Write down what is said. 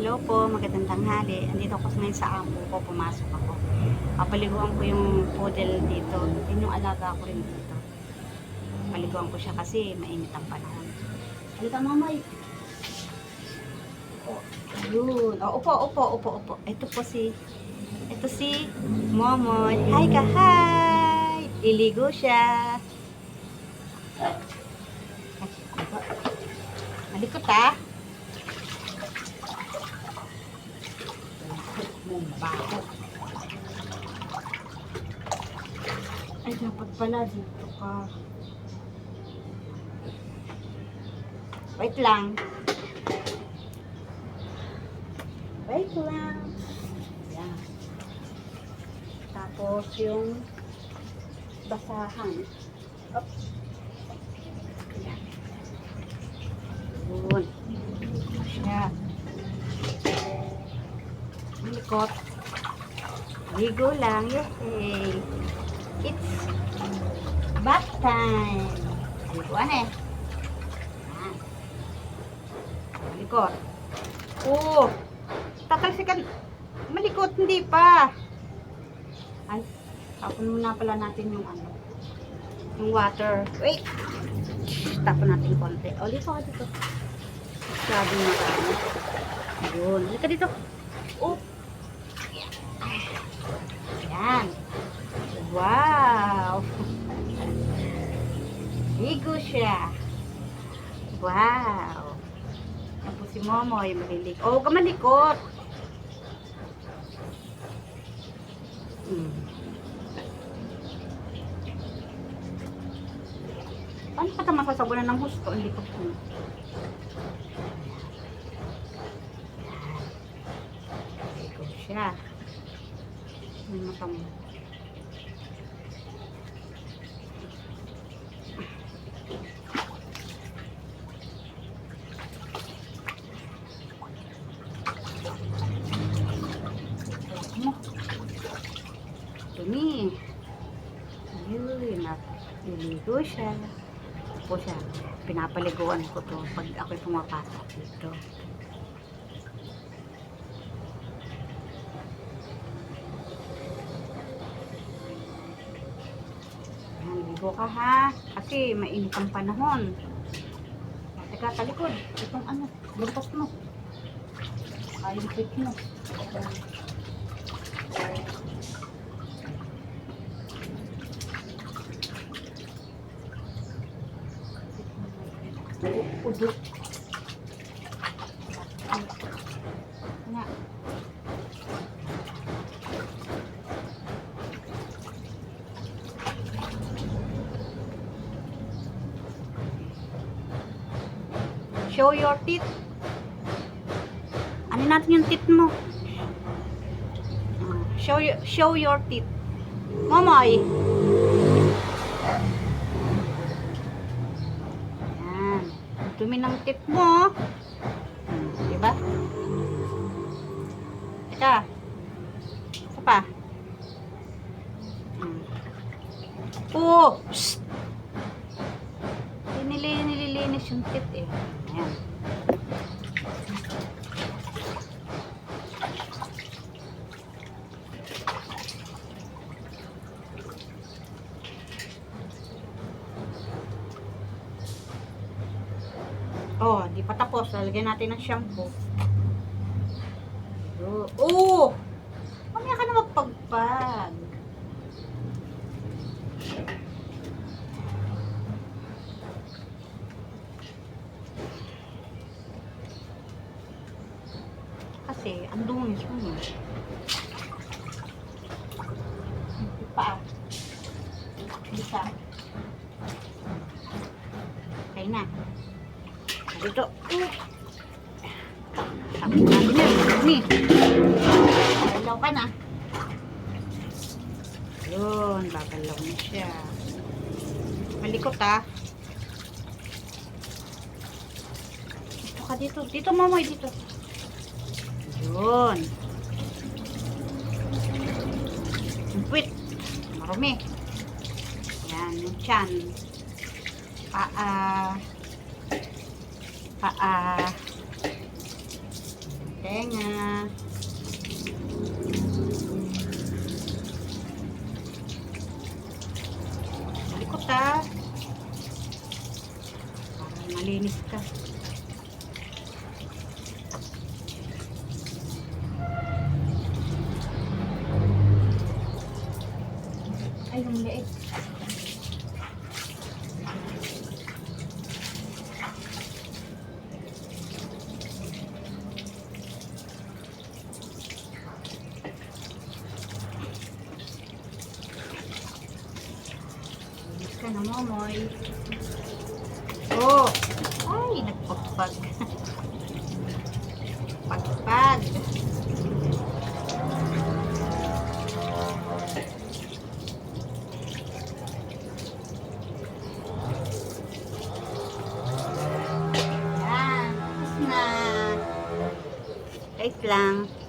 Hello po, magandang tanghali. Andito ako ngayon sa amo ko, pumasok ako. Papaliguan ko yung poodle dito. Yun yung alaga ko rin dito. Paliguan ko siya kasi mainit ang panahon. Halika mamay. Oh, yun. Oh, upo, upo, upo, upo. Ito po si, ito si Momoy. Hi ka, hi! Iligo siya. Malikot ah. Mong baho. Ay, dapat pala dito ka. Wait lang. Wait lang. Yan. Tapos yung basahan. Up. Yan. Yun. Siya. Likot. Ligo lang. Yay. It's bath time. Liguan eh. Yan. Likot. Oh. Tatalsikan. Malikot. Hindi pa. Ay. Tapon muna pala natin yung ano. Yung water. Wait. Tapon natin konti. O, dito ka dito. Masyadong marami. Yun. Halika dito. Oh. Yan. Wow. Ligo siya. Wow. Tapos si Momoy malilig. Oh, huwag ka malikot. Hmm. Paano ka ito masasabunan ng gusto? Ang likot ko. Ligo siya. Mo. Mo. Dumi. Yun, niligo siya. Tapos siya, pinapaliguan ko to pag ako'y pumapasok dito. Ligo ka ha. Kasi mainit ang panahon. Teka, talikod. Itong ano, buntot mo. Kalimpit mo. Udot. Nga. Show your teeth. Ano natin yung teeth mo? Show show your teeth. Momoy. Yan. Ang Dumi ng teeth mo. Diba? Teka. Isa pa. Hmm. Oh! Shh! Nili, nililinis yung teeth eh. Ayan. Oh, di pa tapos. Lalagyan natin ng shampoo. Oh! oh! Mamaya ka na magpagpag. Kasi, ang dungis mo yun. Hindi pa. Hindi pa. Okay na. Dito. Uh. Tapos natin yan. Dumi. Babalaw ka na. Yun. Babalaw na siya. Malikot ah. Dito ka dito. Dito mamoy dito. Yun. Puwit. Marumi. Yan. Yung chan. Paa. Paa. tenga. Malikot ah. Para malinis ka. Ay, yung liit. Na, Momoy. Oh! Ay, nagpagpag. Pagpag. Yan. Tapos na. Wait lang.